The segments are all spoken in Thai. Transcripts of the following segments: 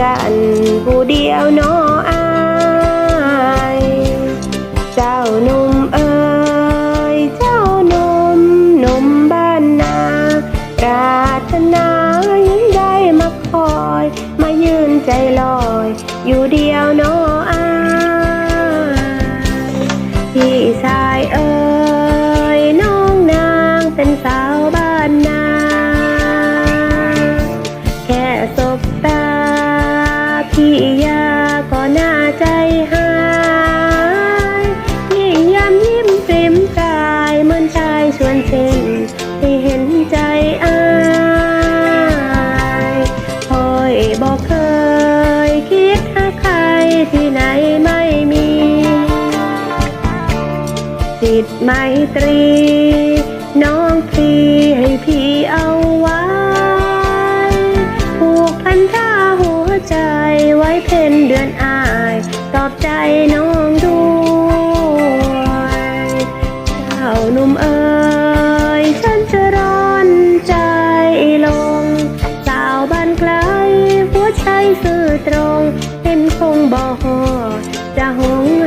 จันผู้เดียวเนออายเจ้าหนุ่มเอ๋ยเจ้าหนุ่มหนุ่มบ้านนาปรารถนายิ่งได้มาคอย มายืนใจลอย อยู่เดียวเนออายพี่ชาย ตไมตรี น้องพี่ให้พี่เอาไว้ผูกพันท่าหัวใจไว้เพ่นเดือนอาย ตอบใจน้องด้วยเจ้าหนุ่มเอ๋ยฉันจะร้อนใจลงสาวบ้านไกลหัวใจซื่อตรง เป็นคงบ่อจะหง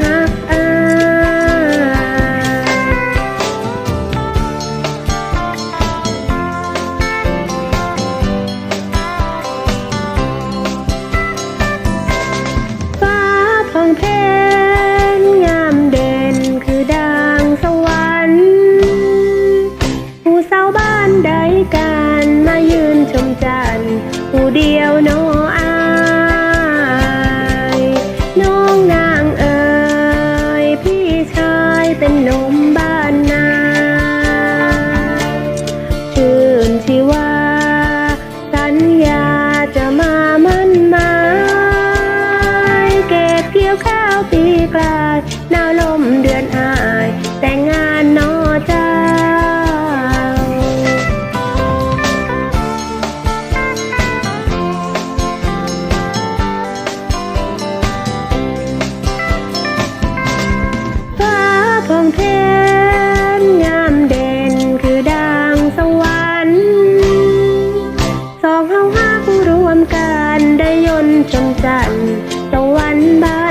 จันทร์ตะวันบ้า